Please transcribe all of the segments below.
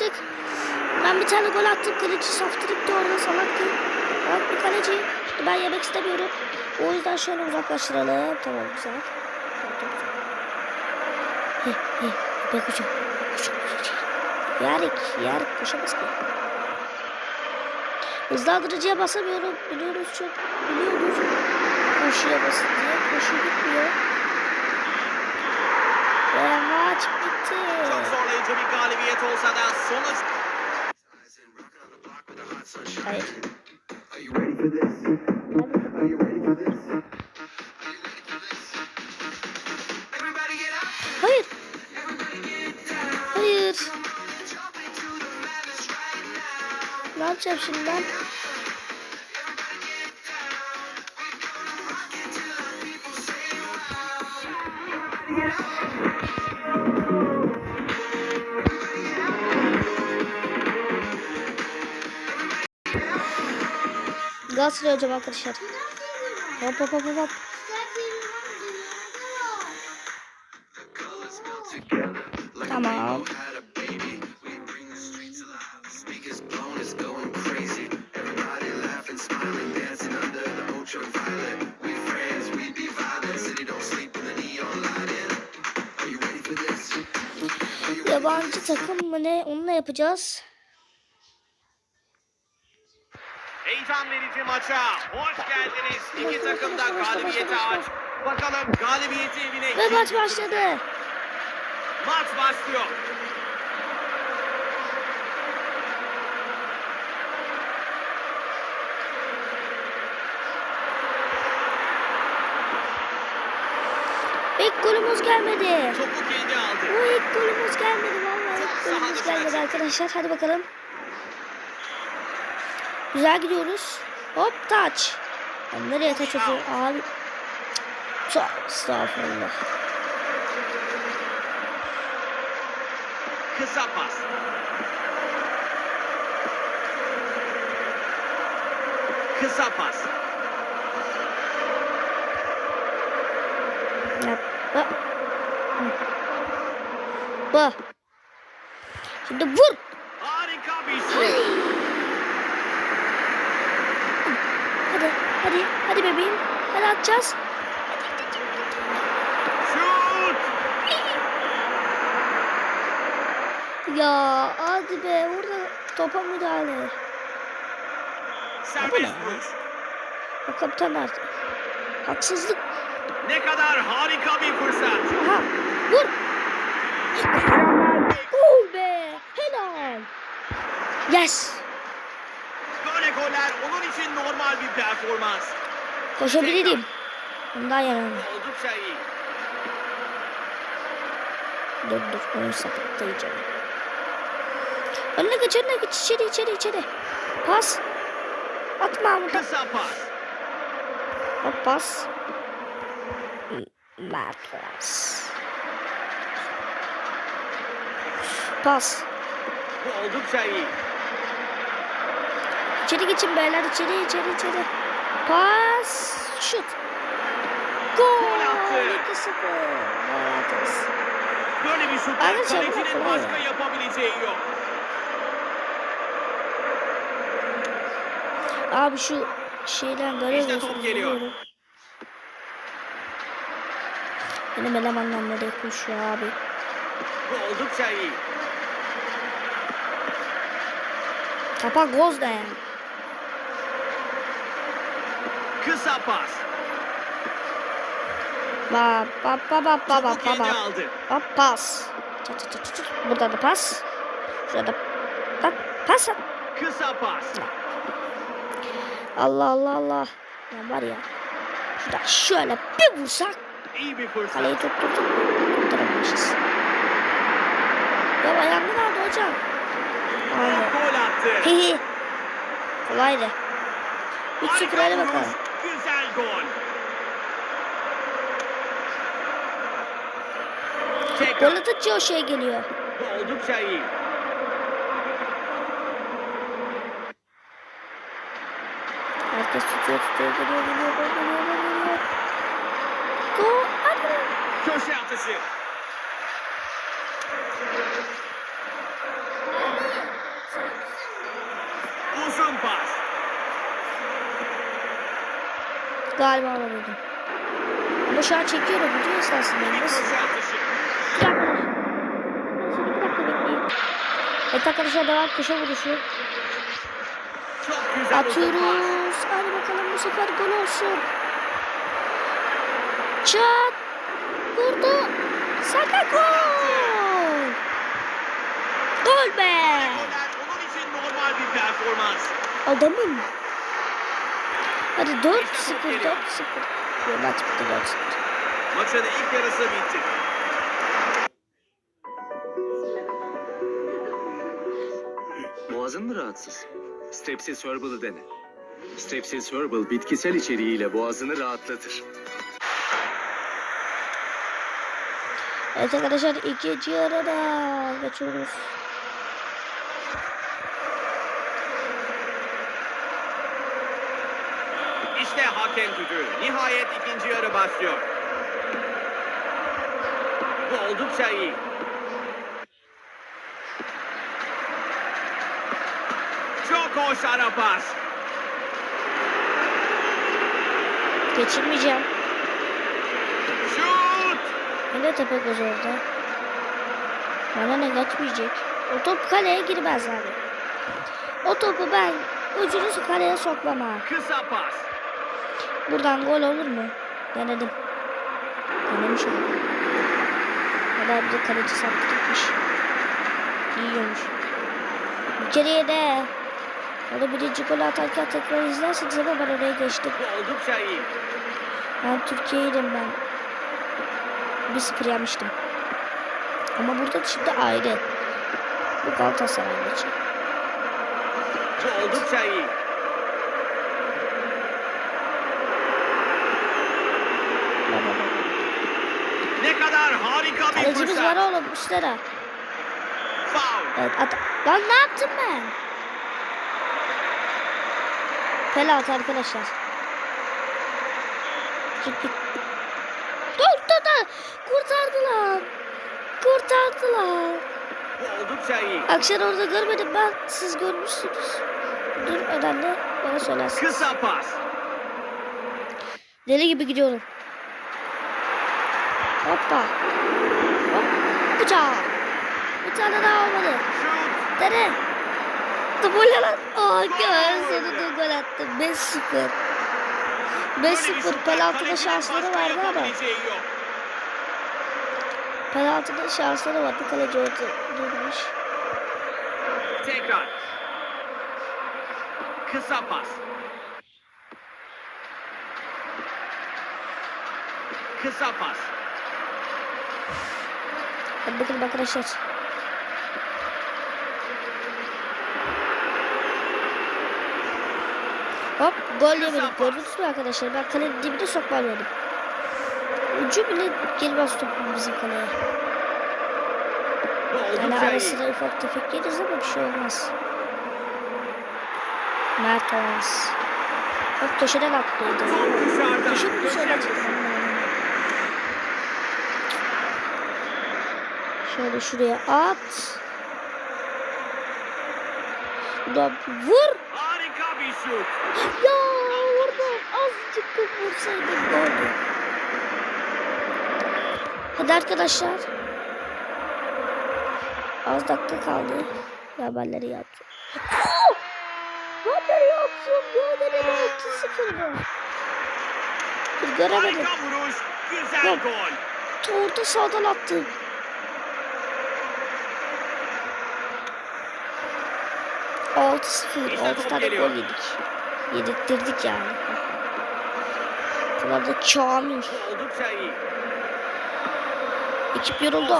atmıştık. Ben bir tane gol attım. Kaleci saftirikti orada salaktı. Bak bir kaleci. İşte ben yemek istemiyorum. O yüzden şöyle uzaklaştıralım. Tamam güzel. Tamam, tamam. He he. Ben koşuyorum. Koşuyorum. Yarik. Yarik koşamaz ki. Hızlandırıcıya basamıyorum. Biliyoruz çok. Biliyoruz. Koşuya basın diye. Koşu gitmiyor. Maç bitti. Çok zorlayıcı bir galibiyet olsa da sonuç Hayır. Hayır. Ne yapacağım şimdi ben? Everybody lighting. Are you ready for this? Are you Yabancı takım mı ne? Onunla yapacağız. Heyecan verici maça. Hoş geldiniz. İki takım da galibiyete aç. Bakalım galibiyeti evine Ve maç başladı. Maç başlıyor. İlk golümüz gelmedi. Topu kendi aldı. Bu ilk golümüz gelmedi. Vallahi ilk golümüz gelmedi arkadaşlar. Hadi bakalım. Güzel gidiyoruz. Hop taç. Ben nereye taç atıyorum abi? Estağfurullah. Kısa pas. Kısa pas. Bak. Bak. Şimdi vur. Harika bir Ay. şut. Hadi, hadi, hadi bebeğim. Hadi atacağız. Ya hadi be orada topa müdahale. Serbest vuruş. O kaptan artık. Haksızlık. Ne kadar harika bir fırsat. Aha vur. Gol be. Helal. Yes. Goller onun için normal bir performans. Koşabilirim. Ondan yanılma. Oldukça iyi. Dur dur oyun sapıttı iyice. Önüne geç önüne geç içeri içeri içeri. Pas. Atma burada. Kısa pas. Hop pas. Mert pas. Pas. Bu oldukça iyi. İçeri geçin beyler içeri içeri içeri. Pas. Şut. Gol. Gol attı. 2-0. Gol attınız. Böyle bir bu kalecinin başka ya. yapabileceği yok. Abi şu şeyden İşte görüyorsunuz. top geliyor. Benim elemanlar nereye koşuyor abi. Bu oldukça iyi. Tapa goz da yani. Kısa pas. Ba ba ba ba ba ba ba ba. Hop pas. Çat çat çat çat. Burada da pas. Şurada bak pas. Kısa pas. Allah Allah Allah. Ya var ya. Şurada şöyle bir vursak İyi bir fırsat. kaleyi tutturduk. Tutturamamışız. Ya ayağımda nerede hocam? Aynen. Gol attı. Hihi. Kolaydı. 3-0 Harika hadi bakalım. Güzel gol. Tekrar. Gol atınca o şey geliyor. Bu oldukça iyi. Herkes tutuyor tutuyor geliyor geliyor geliyor geliyor. Gol. Köşe atışı. Uzun pas. Galiba alabildim. Ama şu an çekiyorum. Video esnasındayım. Nasıl? Bir dakika. Arkadaşlar iki dakika bekleyin. Evet arkadaşlar devam köşe vuruşu. Atıyoruz. Hadi bakalım bu sefer gol olsun. Çat. Vurdu. Saka gol. Gol be. Adamım. Hadi 4-0 4-0. Yok maç bitti 4-0. Maçın ilk yarısı bitti. Boğazın mı rahatsız? Strepsils Herbal'ı dene. Strepsils Herbal bitkisel içeriğiyle boğazını rahatlatır. Evet arkadaşlar ikinci yarıda geçiyoruz. İşte hakem düdüğü. Nihayet ikinci yarı başlıyor. Bu oldukça iyi. Çok hoş ara pas. Geçirmeyeceğim. Şut! Yine tepe göz orada. Bana ne geçmeyecek. O top kaleye girmez abi. O topu ben ucunu kaleye sokmam ha. Kısa pas. Buradan gol olur mu? Denedim. Denemiş oldum. Haber bize kaleci saptırmış. Yiyormuş. Bir kereye de. O da birinci golü atarken tekrar izlerseniz ama ben oraya geçtim. Oldukça iyi. Ben Türkiye'ydim ben. 1-0 yenmiştim. Ama burada şimdi ayrı. Bu Galatasaray maçı. Bu oldukça iyi. Baba baba. Ne kadar harika bir Kalecimiz fırsat. var oğlum. Foul. Evet at. Lan ne yaptım ben? Penaltı arkadaşlar. Git. Dur dur dur. Kurtardılar. Kurtardılar. Oldukça iyi. Akşam orada görmedim ben. Siz görmüşsünüz. Dur önemli. Bana söylersin. Kısa pas. Deli gibi gidiyorum. Hoppa. Hop. Bıçağı. Bir tane daha olmadı. Dene. Double lan. Aa gör sonunda gol attım. 5-0. 5-0 penaltıda şansları vardı ama penaltıda şansları vardı. Kaleci orada durmuş. Tekrar. Kısa pas. Kısa pas. Hadi bakalım arkadaşlar. Hop gol yemedik. Gördünüz mü arkadaşlar? Ben kalenin dibine sokmam dedim. Ucu bile girmez topun bizim kaleye. Yani oldukça ara iyi. sıra ufak tefek yeriz ama bir şey olmaz. Mert Oğaz. Hop köşeden atlıydı. Top dışarıda. Köşe mi Köşe dışarıdan atışı. çıktı? Şöyle şuraya at. Bir vur. Harika bir şut. Ya vurdum. Azıcık da vursaydım goldü. Hadi arkadaşlar. Az dakika kaldı. Haberleri yaptım. Oh! Haberleri yaptım. Haberleri 6-0 mı? Dur göremedim. Harika vuruş. Güzel Yok. gol. Orta sağdan attım. Altı sıfır. İşte Altı top tane geliyor. gol yedik. Yedirttirdik yani. Bunlar da Kamil. Ekip yoruldu.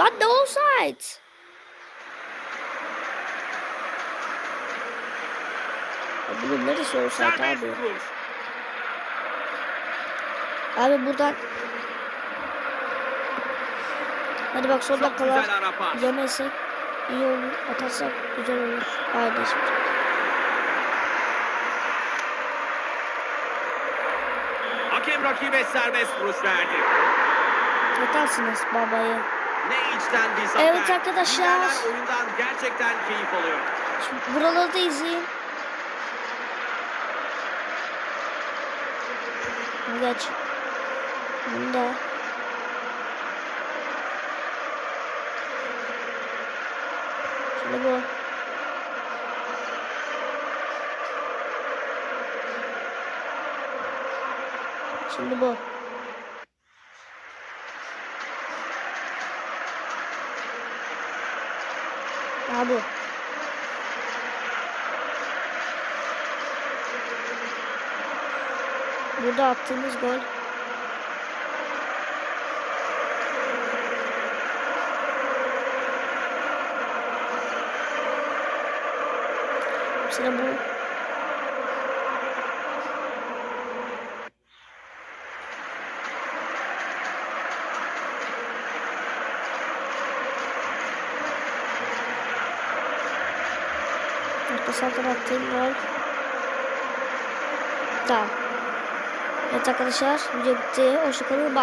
Lan ne? Ya Bunun neresi Serbest abi? Abi buradan... Hadi bak son dakikalar yemezsek iyi olur. Atarsak güzel olur. Haydi şimdi. Hakem rakibe serbest vuruş verdi. Atarsınız babayı. Ne içten bir zafer. Evet arkadaşlar. Liderler oyundan gerçekten keyif alıyor. Şimdi buraları da izleyin. Geç. Bunda. Şimdi bu. Şimdi bu. Daha bu. Burada attığımız gol. Mesela bu. Arka sağdan attığım gol. Tamam. Evet arkadaşlar video bitti. Hoşçakalın. Bye.